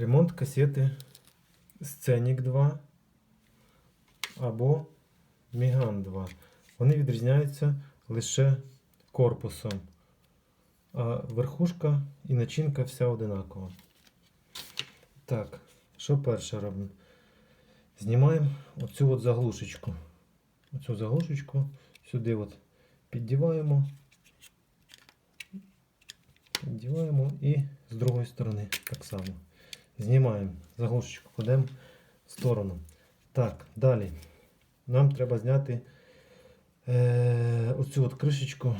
Ремонт касети Scenic 2 або Міган 2. Вони відрізняються лише корпусом. А верхушка і начинка вся одинакова. Так, що перше робимо? Знімаємо оцю от заглушечку. Оцю заглушечку сюди от піддіваємо. Піддіваємо і з другої сторони так само. Знімаємо заглушечку, кладемо в сторону. Так, далі. Нам треба зняти е, оцю от кришечку.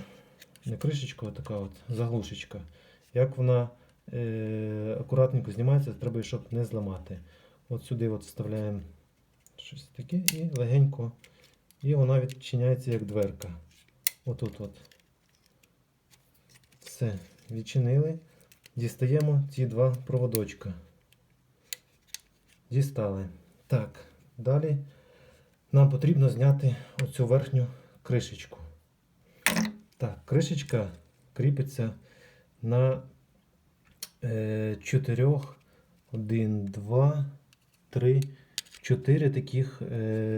Не кришечку, а така от заглушечка. Як вона е, акуратненько знімається, треба, щоб не зламати. От сюди от вставляємо щось таке і легенько. І вона відчиняється як дверка. Отут от. Все, відчинили. Дістаємо ці два проводочка. Дістали. Так, далі нам потрібно зняти оцю верхню кришечку. Так, кришечка кріпиться на е, чотирьох, один, два, три, чотири таких е,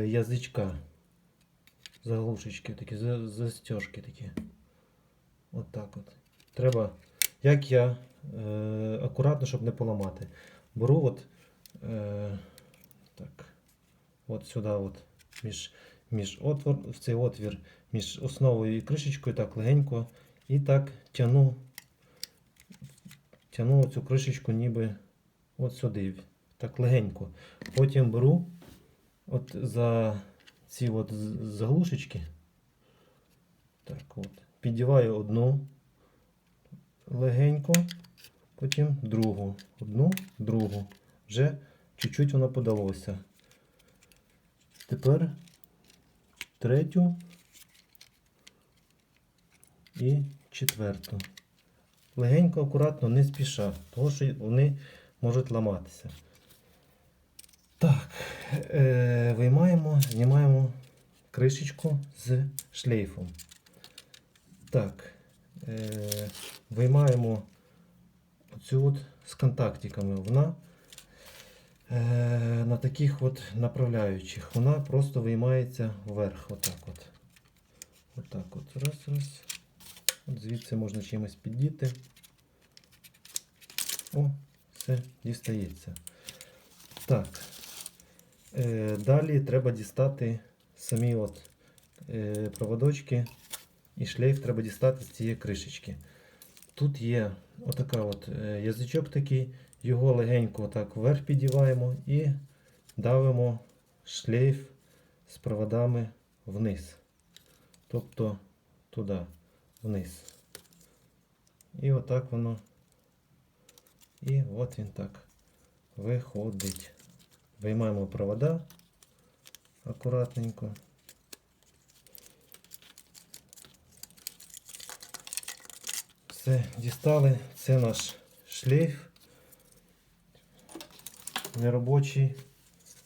язичка. Заглушечки такі, за- застежки такі. От так от. Треба, як я, е, акуратно, щоб не поламати. Беру от, е, так, от сюди, от, між, між отвор, в цей отвір, між основою і кришечкою, так легенько. І так тяну, тяну цю кришечку ніби от сюди. Так легенько. Потім беру от за ці от заглушечки. Так от. Піддіваю одну легенько, потім другу. Одну, другу. Вже чуть-чуть воно подалося. Тепер третю і четверту. Легенько, акуратно, не спіша, тому що вони можуть ламатися. Так, е, виймаємо, знімаємо кришечку з шлейфом. Так, е, виймаємо оцю от з контактиками. Вона на таких от направляючих. Вона просто виймається вверх. Отак от. Отак от. Раз, раз. От звідси можна чимось піддіти. О, все, дістається. Так. Е, далі треба дістати самі от, е, проводочки і шлейф треба дістати з цієї кришечки. Тут є отака от е, язичок такий, його легенько так вверх підіваємо і давимо шлейф з проводами вниз. Тобто туди, вниз. І отак воно. І от він так виходить. Виймаємо провода акуратненько. Все, дістали. Це наш шлейф. Неробочий.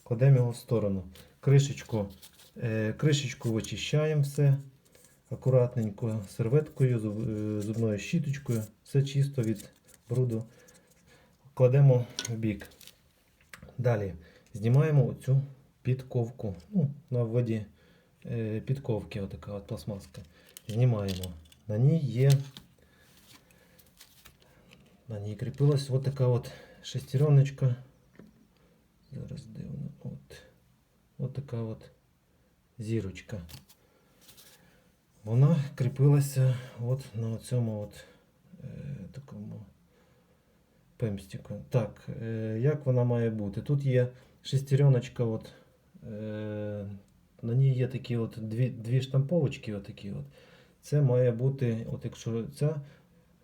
Кладемо його в сторону. Кришечку, е, кришечку вичищаємо все акуратненько, серветкою, е, зубною щіточкою. Все чисто від бруду. Кладемо в бік. Далі знімаємо оцю підковку. Ну, на вводі е, підковки, отака от пластмаска. Знімаємо. На ній є. На ній кріпилась от така от шестереночка. Зараз де вона? От. От така от зірочка. Вона кріпилася от на цьому от е, такому пемстику. Так, е, як вона має бути? Тут є шестереночка, от, е, на ній є такі от дві, дві штамповочки. Отакі от. Це має бути, от якщо ця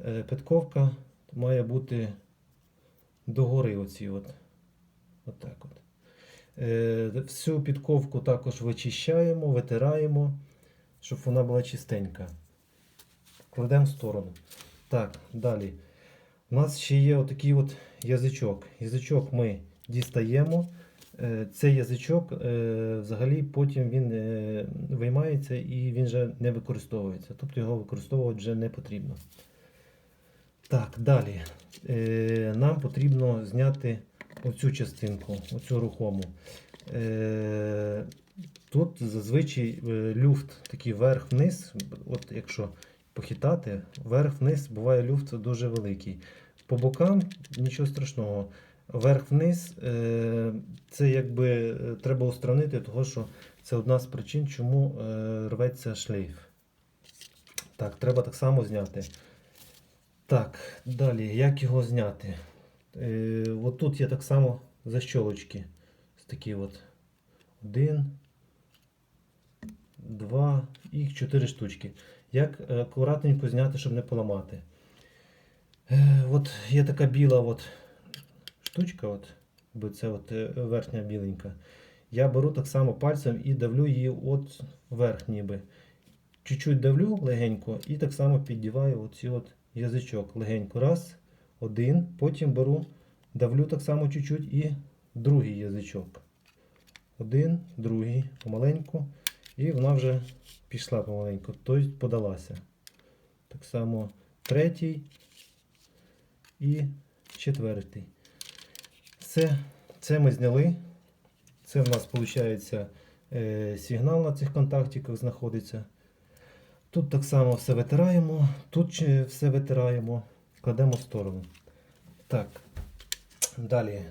е, підковка має бути догори оці от. Отак от. Е, всю підковку також вичищаємо, витираємо, щоб вона була чистенька. Кладемо в сторону. Так, далі. У нас ще є отакий от язичок. Язичок ми дістаємо. Е, Цей язичок е, взагалі потім він виймається і він вже не використовується. Тобто його використовувати вже не потрібно. Так, далі. Нам потрібно зняти оцю частинку, оцю рухому. Е, тут зазвичай е, люфт такий вверх-вниз. От якщо похитати, вверх-вниз буває люфт дуже великий. По бокам нічого страшного. Вверх-вниз е, це якби треба устранити, того що це одна з причин, чому рветься шлейф. Так, треба так само зняти. Так, далі, як його зняти? Е, от тут є так само защолочки. Такі от. Один, два, їх чотири штучки. Як е, акуратненько зняти, щоб не поламати. Е, от є така біла от штучка, от, бо це от верхня біленька. Я беру так само пальцем і давлю її от вверх ніби. Чуть-чуть давлю легенько і так само піддіваю оці от язичок. Легенько. Раз, один. Потім беру, давлю так само чуть-чуть і другий язичок. Один, другий, помаленьку. І вона вже пішла помаленьку, тобто подалася. Так само третій і четвертий. Все, це ми зняли. Це в нас виходить е, сигнал на цих контактиках знаходиться. Тут так само все витираємо, тут все витираємо, кладемо в сторону. Так, далі.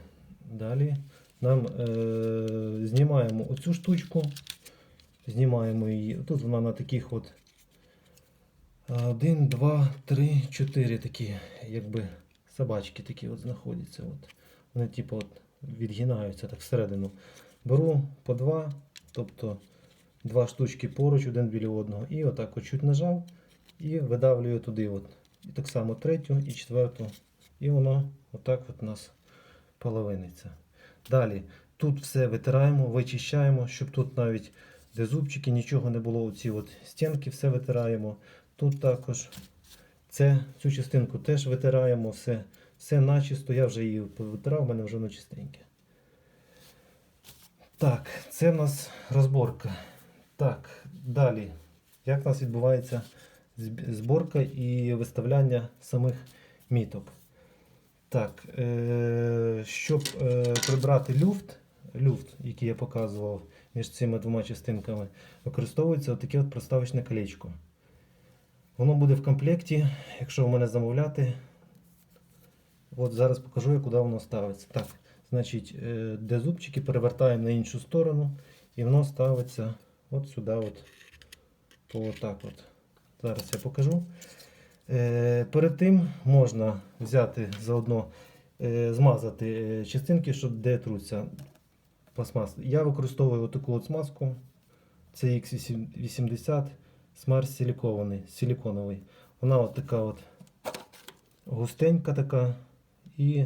Далі нам е, знімаємо оцю штучку, знімаємо її. Тут вона на таких от 1, 2, 3, 4 такі, якби собачки такі от знаходяться. От. Вони типу от відгинаються так всередину. Беру по два, тобто два штучки поруч, один біля одного. І отак от чуть нажав і видавлюю туди. От. І так само третю і четверту. І воно отак от у нас половиниться. Далі тут все витираємо, вичищаємо, щоб тут навіть де зубчики, нічого не було. Оці от стінки все витираємо. Тут також це, цю частинку теж витираємо, все, все начисто. Я вже її повитирав, у мене вже воно чистеньке. Так, це в нас розборка. Так, далі. Як у нас відбувається зборка і виставляння самих міток? Так, е- щоб е- прибрати люфт, люфт, який я показував між цими двома частинками, використовується таке от проставочне колечко. Воно буде в комплекті, якщо в мене замовляти. От зараз покажу, куди воно ставиться. Так, значить, е, де зубчики перевертаємо на іншу сторону, і воно ставиться от сюди, от, отак от. Зараз я покажу. Е, перед тим можна взяти заодно, е, змазати е, частинки, щоб де труться пластмас. Я використовую отаку от смазку. Це X80 смарт силікований, силіконовий. Вона от така от густенька така і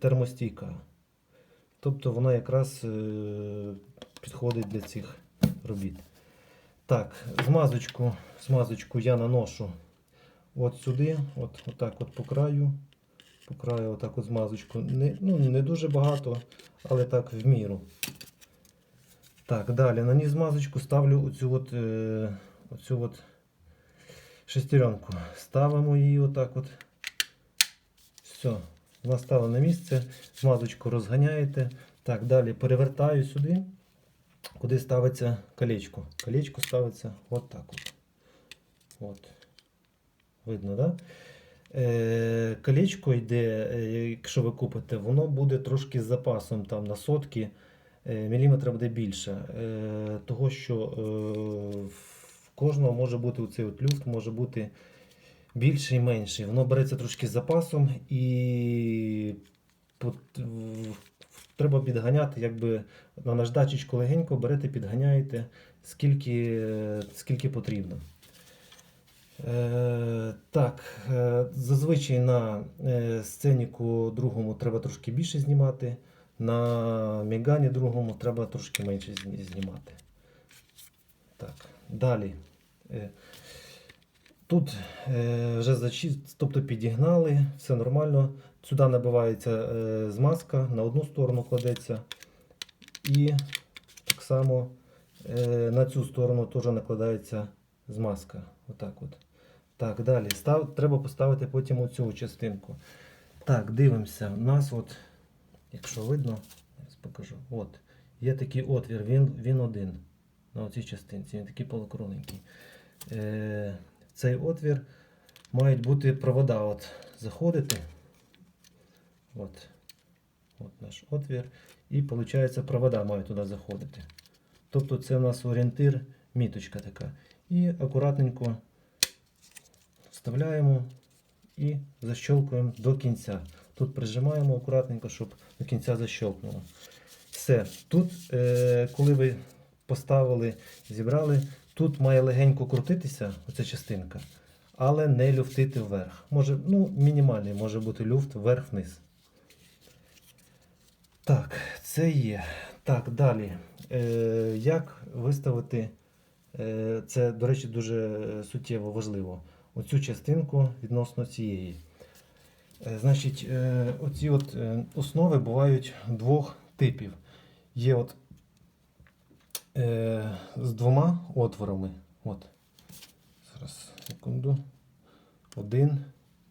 термостійка. Тобто вона якраз підходить для цих робіт. Так, змазочку, змазочку я наношу от сюди, от, отак от по краю. По краю отак от змазочку. Не, ну, не дуже багато, але так в міру. Так, далі на ній змазочку ставлю оцю от, е, оцю от шестеренку. Ставимо її отак от. Все, вона стала на місце. Змазочку розганяєте. Так, далі перевертаю сюди, куди ставиться колечко. Колечко ставиться от так от. От. Видно, так? Да? Е, колечко йде, е, якщо ви купите, воно буде трошки з запасом там на сотки е, міліметра буде більше. Того, що в кожного може бути оцей от люфт, може бути більший і менший. Воно береться трошки з запасом і треба підганяти, якби на наждачечку легенько берете, підганяєте, скільки, скільки потрібно. Е, так, е, зазвичай на е, сценіку другому треба трошки більше знімати, на мігані другому треба трошки менше знімати. Так, далі. Е, Тут вже тобто підігнали, все нормально. Сюди набивається е, змазка, на одну сторону кладеться. І так само е, на цю сторону теж накладається змазка. Отак от. Так, далі. Став, треба поставити потім оцю частинку. Так, дивимося. У нас от якщо видно, зараз покажу. От. Є такий отвір, він, він один на цій частинці, він такий полукругленький. Е, цей отвір мають бути провода. От, заходити. От. От наш отвір. І виходить, провода мають туди заходити. Тобто це у нас орієнтир, міточка така. І акуратненько вставляємо і защелкуємо до кінця. Тут прижимаємо акуратненько, щоб до кінця защелкнуло. Все. Тут, е, коли ви поставили, зібрали, тут має легенько крутитися оця частинка, але не люфтити вверх. Може, ну, мінімальний може бути люфт вверх-вниз. Так, це є. Так, далі. Е, як виставити, е, це, до речі, дуже е, суттєво важливо. Оцю частинку відносно цієї. Е, значить, е, оці от е, основи бувають двох типів. Є от е, з двома отворами. От. Зараз, секунду. Один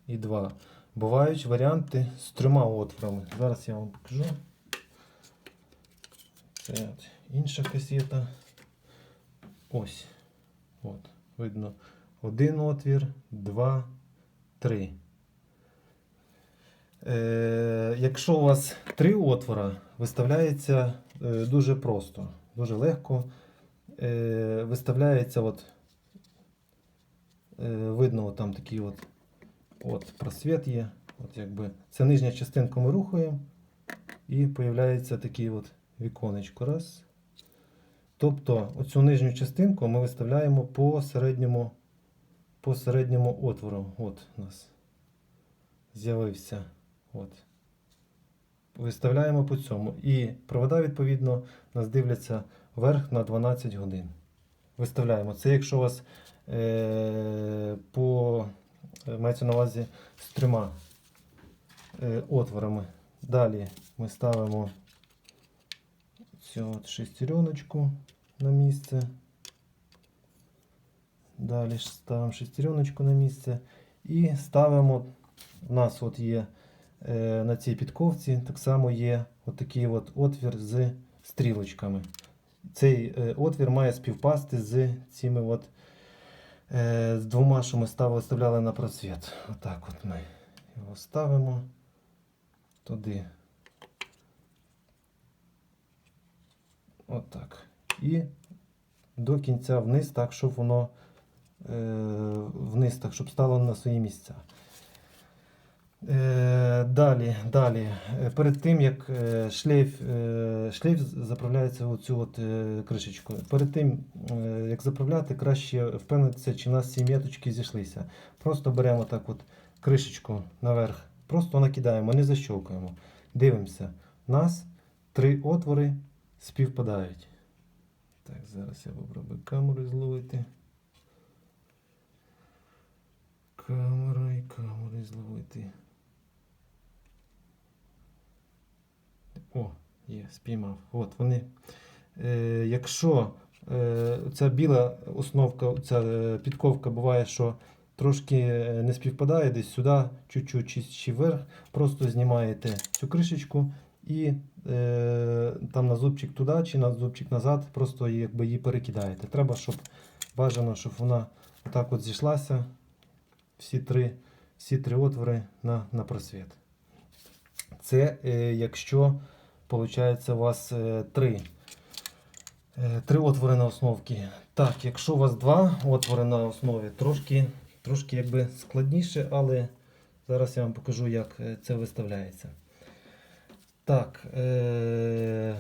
і два. Бувають варіанти з трьома отворами. Зараз я вам покажу. От інша касета. Ось. От. Видно. Один отвір, два, три. Е, якщо у вас три отвора, виставляється е, дуже просто, дуже легко. Е, виставляється от, е, видно, от там такий от, от просвіт є. От якби. Це нижня частинка ми рухаємо і появляється такий от віконечко. Раз. Тобто оцю нижню частинку ми виставляємо по середньому, по середньому отвору. От у нас з'явився. От. Виставляємо по цьому. І провода, відповідно, нас дивляться вверх на 12 годин. Виставляємо. Це якщо у вас е, по, е, мається на увазі з трьома е, отворами. Далі ми ставимо цю от шестереночку на місце. Далі ставимо шестереночку на місце. І ставимо, у нас от є е, на цій підковці, так само є от такий от отвір з стрілочками. Цей е, отвір має співпасти з цими от, е, з двома, що ми ставили, вставляли на просвіт. Отак от ми його ставимо туди. Отак. І до кінця вниз, так, щоб воно е, вниз, так, щоб стало на свої місця. Е, далі, далі. Е, Перед тим, як е, шлейф, е, шлейф заправляється в цю от е, кришечку. Перед тим, е, як заправляти, краще впевнитися, чи в нас ці м'яточки зійшлися. Просто беремо так от кришечку наверх, просто накидаємо, не защолкуємо. Дивимося. У нас три отвори співпадають. Так, зараз я попробую камеру зловити. Камера і камери зловити. О, є, спіймав. От вони. Е, якщо е, ця біла основка, ця е, підковка буває, що трошки е, не співпадає десь сюди, чуть-чуть чи, вверх, просто знімаєте цю кришечку і е, там на зубчик туди чи на зубчик назад, просто якби, її перекидаєте. Треба, щоб бажано, щоб вона отак от зійшлася, всі три, всі три отвори на, на просвіт. Це е, якщо виходить, у вас е, три, е, три отвори на основці. Так, якщо у вас два отвори на основі, трошки, трошки якби складніше, але зараз я вам покажу, як е, це виставляється. Так, е,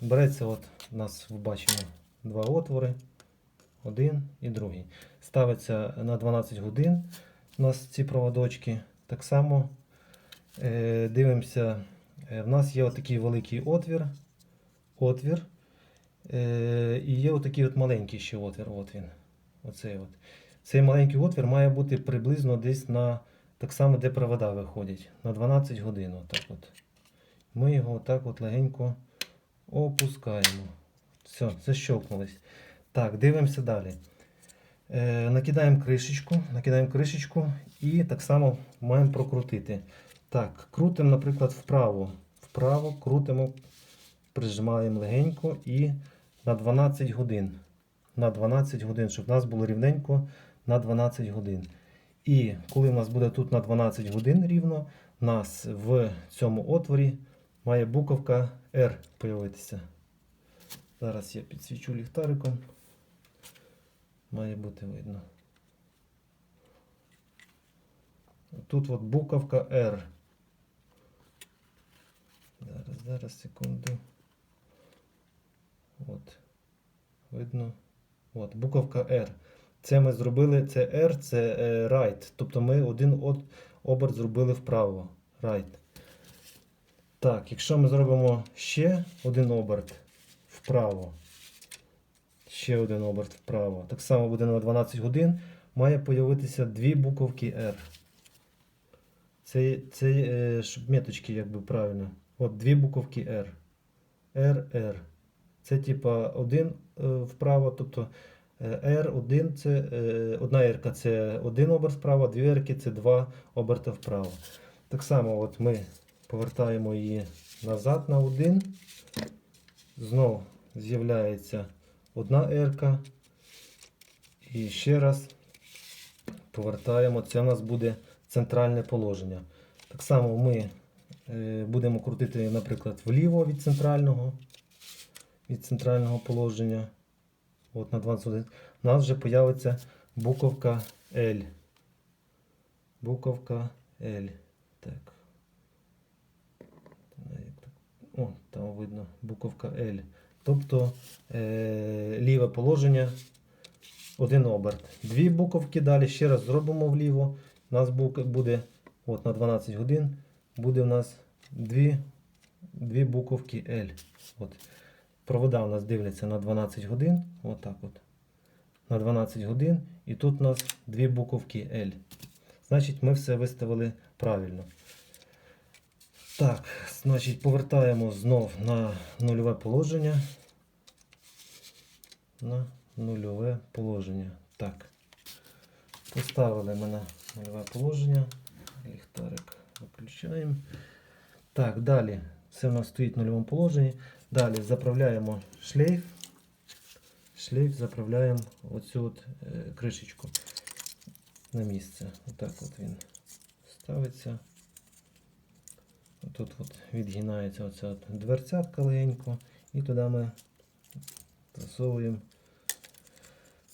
береться, от у нас ви бачимо два отвори, один і другий. Ставиться на 12 годин у нас ці проводочки. Так само е, дивимося, е, в нас є отакий великий отвір, отвір, е, і є отакий от маленький ще отвір. От він. Оцей, от. Цей маленький отвір має бути приблизно десь на так само, де провода виходять, на 12 годин. Отак от. Ми його отак от легенько опускаємо. Все, защелкнулось. Так, дивимося далі. Е, накидаємо кришечку, накидаємо кришечку і так само маємо прокрутити. Так, крутимо, наприклад, вправо. вправо, крутимо, прижимаємо легенько і на 12 годин. На 12 годин, щоб в нас було рівненько на 12 годин. І коли в нас буде тут на 12 годин рівно, нас в цьому отворі має буковка R появитися. Зараз я підсвічу ліхтариком. Має бути видно. Тут от буковка R. Зараз, зараз, секунду. От. Видно. От, буковка R. Це ми зробили, це R, це е, right. Тобто ми один оберт зробили вправо. Right. Так, якщо ми зробимо ще один оберт вправо, ще один оберт вправо, так само буде на 12 годин, має появитися дві буковки R. Це, це е, щоб меточки якби правильно. От дві буковки R. R, R. Це типа один е, вправо, тобто е, R1 це одна R це один оберт вправо, дві R це два оберта вправо. Так само от ми повертаємо її назад на один. Знов з'являється одна R. І ще раз повертаємо. Це у нас буде центральне положення. Так само ми е, будемо крутити, наприклад, вліво від центрального, від центрального положення. От на 21. У нас вже появиться буковка L. Буковка L. Так. Та, як так? О, там видно буковка L. Тобто е, ліве положення, один оберт. Дві буковки далі. Ще раз зробимо вліво. У нас буде от на 12 годин буде у нас дві, дві буковки L. От. Провода у нас дивляться на 12 годин. Отак от. На 12 годин. І тут у нас дві буковки L. Значить, ми все виставили правильно. Так, значить, повертаємо знов на нульове положення. На нульове положення. Так. Поставили ми на нульове положення. Ліхтарик виключаємо. Так, далі. Це в нас стоїть в нульовому положенні. Далі заправляємо шлейф. Шлейф заправляємо оцю от, е, кришечку на місце. Отак от він ставиться. Тут от відгинається оця от дверцятка легенько. І туди ми засовуємо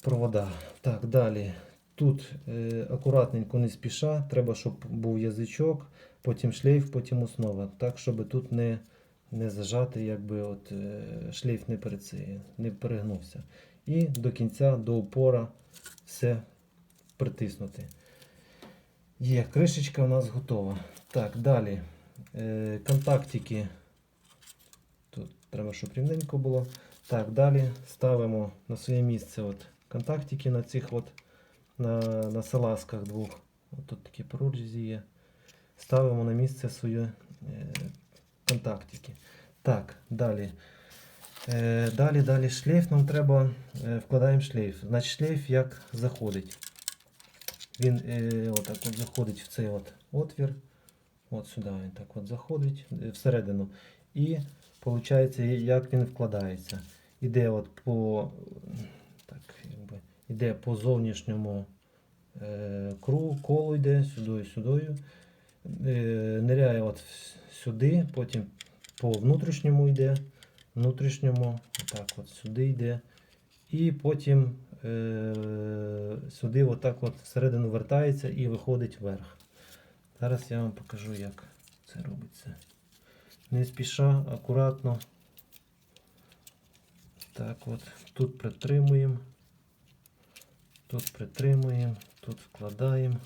провода. Так, далі. Тут е, акуратненько не спіша. Треба, щоб був язичок, потім шлейф, потім основа. Так, щоб тут не, не зажати, якби от, е, шлейф не, переці, не перегнувся. І до кінця, до упора все притиснути. Є, кришечка у нас готова. Так, далі. Е, контактики. Тут треба, щоб рівненько було. Так, далі ставимо на своє місце от контактики на цих от на, на салазках двох. От тут такі прорізі є. Ставимо на місце свої е, контактики. Так, далі. Е, далі, далі шлейф нам треба. Вкладаємо шлейф. Значить, шлейф як заходить. Він е, отак от заходить в цей от отвір. От сюди він так от заходить е, всередину. І виходить, як він вкладається. Іде от по, так, якби, іде по зовнішньому е, кругу, колу йде, сюди, сюди. Е, ниряє от сюди, потім по внутрішньому йде, внутрішньому, так от сюди йде. І потім е, сюди отак от всередину вертається і виходить вверх. Зараз я вам покажу, як це робиться. Не спіша, акуратно. Так от, тут притримуємо, тут притримуємо, тут вкладаємо,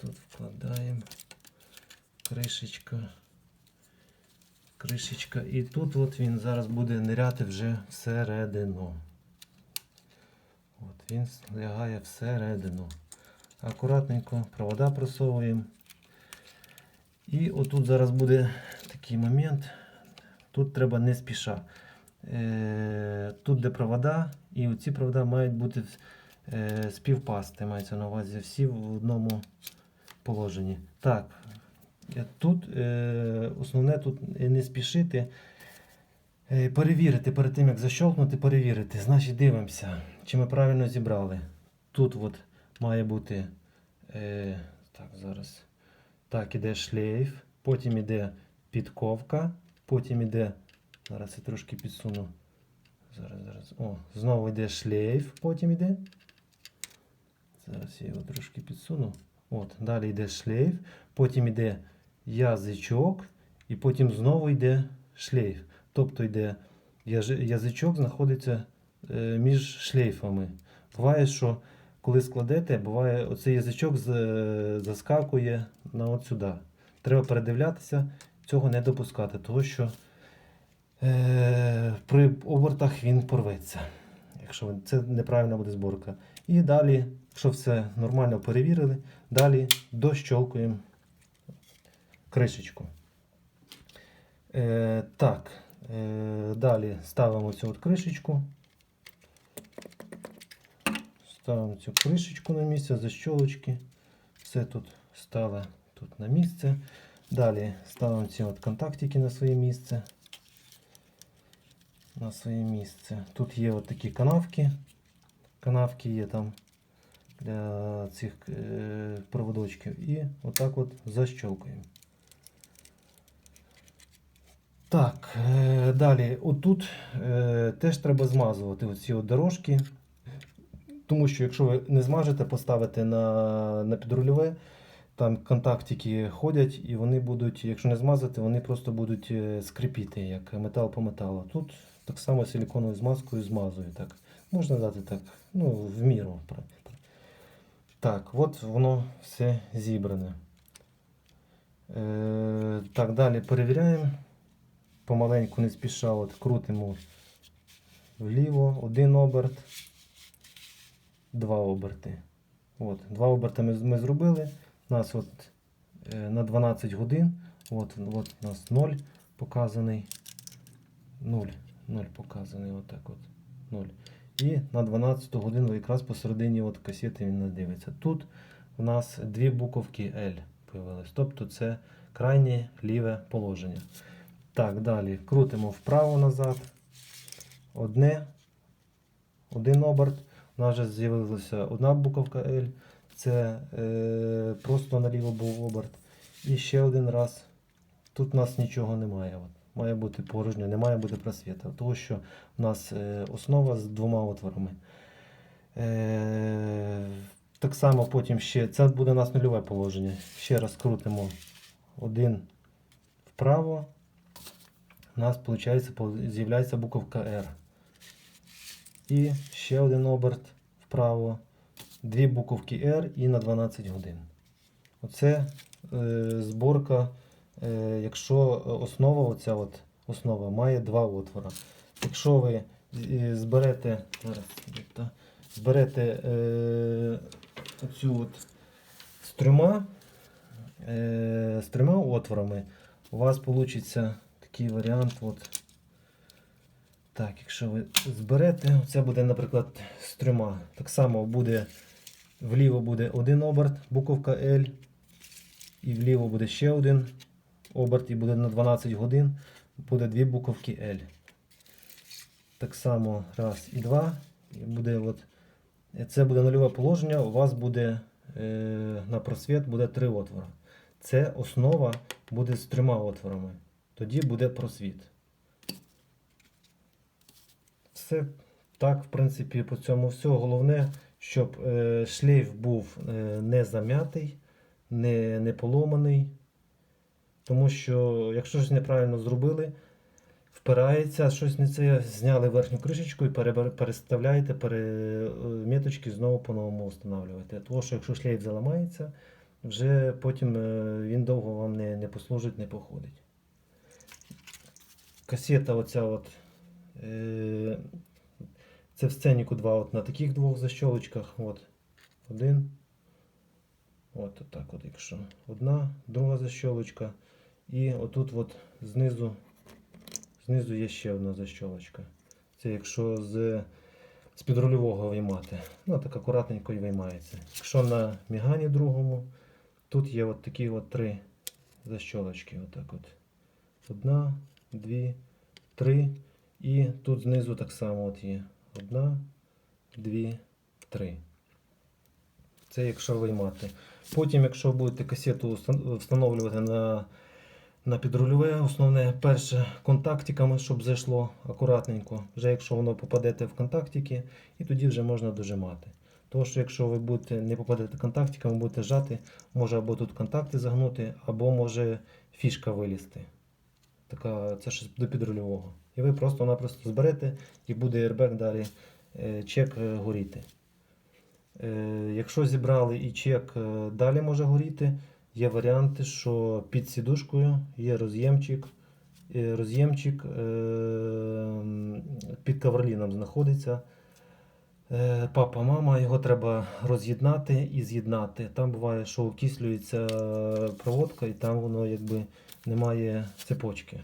тут вкладаємо, кришечка, кришечка. І тут от він зараз буде ниряти вже всередину. От він лягає всередину. Акуратненько провода просовуємо. І отут зараз буде такий момент. Тут треба не спіша. Е, Тут де провода, і оці провода мають бути е, співпасти. Мається на увазі всі в одному положенні. Так, Тут е, основне тут не спішити. Перевірити перед тим, як защолкнути, перевірити. Значить, дивимося, чи ми правильно зібрали. Тут от має бути. Е, так, зараз. Так, іде шлейф, потім іде підковка, потім іде. Зараз я трошки підсуну. Зараз, зараз. О, знову йде шлейф, потім іде. Зараз я його трошки підсуну. От, далі йде шлейф, потім йде язичок, і потім знову йде шлейф. Тобто йде язичок знаходиться е, між шлейфами. Буває, що коли складете, буває оцей язичок з- заскакує на от сюди. Треба передивлятися, цього не допускати, тому що е, при обертах він порветься. Якщо це неправильна буде зборка. І далі, якщо все нормально перевірили, далі дощолкуємо кришечку. Е, так, е, далі ставимо цю от кришечку. Ставимо цю кришечку на місце, защолочки. Все тут стало тут на місце. Далі ставимо ці от контактики на своє місце. На своє місце. Тут є от такі канавки. Канавки є там для цих е, проводочків. І отак от защолкуємо. Так, е, далі. Отут е, теж треба змазувати оці от дорожки. Тому що якщо ви не змажете, поставите на, на підрульове, там контактики ходять і вони будуть, якщо не змазати, вони просто будуть е, скрипіти, як метал по металу. Тут так само силіконовою змазкою змазую. Так. Можна дати так, ну, в міру. Так, от воно все зібране. Е, так, далі перевіряємо. Помаленьку не спіша, от крутимо вліво, один оберт, два оберти. От, два оберти ми, ми зробили. У нас от е, на 12 годин. От, от у нас 0 показаний. 0. 0 показаний. Отак от. 0. І на 12 годину якраз посередині от касети він не дивиться. Тут у нас дві буковки L появились. Тобто це крайнє ліве положення. Так, далі крутимо вправо назад. Одне. Один оберт. У нас вже з'явилася одна буковка L. Це е, просто наліво був оберт. І ще один раз. Тут у нас нічого немає. От. Має бути порожньо, не має бути просвіта. Тому що у нас е, основа з двома отворами. Е, так само потім ще. Це буде у нас нульове положення. Ще раз крутимо один вправо. У нас з'являється буковка R. І ще один оберт вправо. Дві буковки R і на 12 годин. Оце е, зборка, е, якщо основа, оця от основа має два отвора. Якщо ви е, зберете, зберете е, оцю от з трьома, е, з трьома отворами, у вас вийде такий варіант. От. Так, якщо ви зберете, це буде, наприклад, з трьома. Так само буде вліво буде один оберт, буковка L, і вліво буде ще один оберт, і буде на 12 годин, буде дві буковки L. Так само раз і два. І буде от, це буде нульове положення, у вас буде е, на просвіт буде три отвори. Це основа буде з трьома отворами. Тоді буде просвіт. Все так, в принципі, по цьому все. Головне, щоб е, шлейф був е, не зам'ятий, не, не поломаний. Тому що, якщо щось неправильно зробили, впирається, щось не це, зняли верхню кришечку і переставляєте пере, меточки знову по-новому встановлюєте. Тому що якщо шлейф заламається, вже потім е, він довго вам не, не послужить, не походить. Касета оця от. Е, це в сценіку два от на таких двох защолочках. От. Один. От так от, якщо. Одна, друга защолочка. І отут от знизу, знизу є ще одна защолочка. Це якщо з, з підрульового виймати. Ну, так акуратненько і виймається. Якщо на мігані другому, тут є от такі от три защолочки. Отак от. Одна, дві, три. І тут знизу так само от є. Одна, дві, три. Це якщо виймати. Потім, якщо будете касету встановлювати на, на підрульове, основне перше контактиками, щоб зайшло акуратненько. Вже якщо воно попадете в контактики, і тоді вже можна дожимати. Тому що якщо ви будете не попадете контактиками, будете жати, може або тут контакти загнути, або може фішка вилізти. Така, це щось до підрульового. І ви просто-напросто зберете і буде airbag далі е, чек е, горіти. Е, Якщо зібрали і чек далі може горіти, є варіанти, що під сідушкою є роз'ємчик. Роз'ємчик під каверліном знаходиться. Папа, мама, його треба роз'єднати і з'єднати. Там буває, що окислюється проводка, і там воно якби немає цепочки.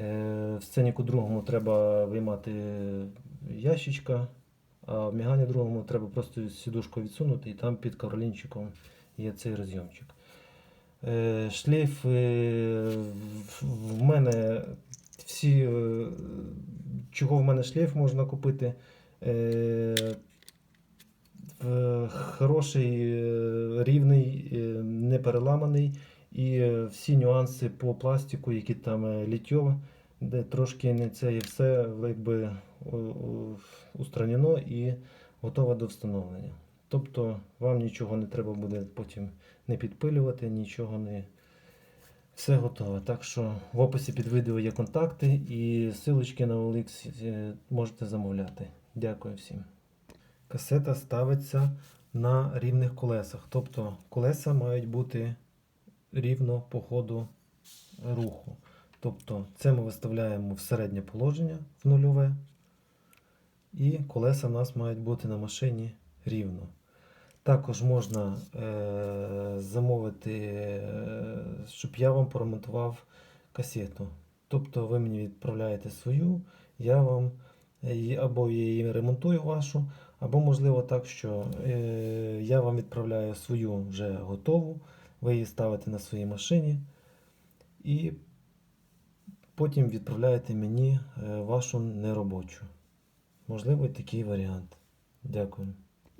Е, В сценіку другому треба виймати ящичка, а в мігані другому треба просто сідушку відсунути, і там під кавролінчиком є цей розйомчик. Е, Шлейф е, в- мене всі, чого в мене шлейф можна купити. Хороший, рівний, е, не переламаний. І е, всі нюанси по пластику, які там е, літьо, де трошки не це і все якби устранено і готове до встановлення. Тобто вам нічого не треба буде потім не підпилювати, нічого не. Все готове. Так що в описі під відео є контакти і силочки на OLX е, можете замовляти. Дякую всім. Касета ставиться на рівних колесах. Тобто колеса мають бути рівно по ходу руху. Тобто це ми виставляємо в середнє положення в нульове. І колеса в нас мають бути на машині рівно. Також можна е, замовити, е, щоб я вам поремонтував касету. Тобто ви мені відправляєте свою, я вам її- або я її ремонтую вашу, або можливо так, що е, я вам відправляю свою вже готову, ви її ставите на своїй машині і потім відправляєте мені е, вашу неробочу. Можливо, такий варіант. Дякую.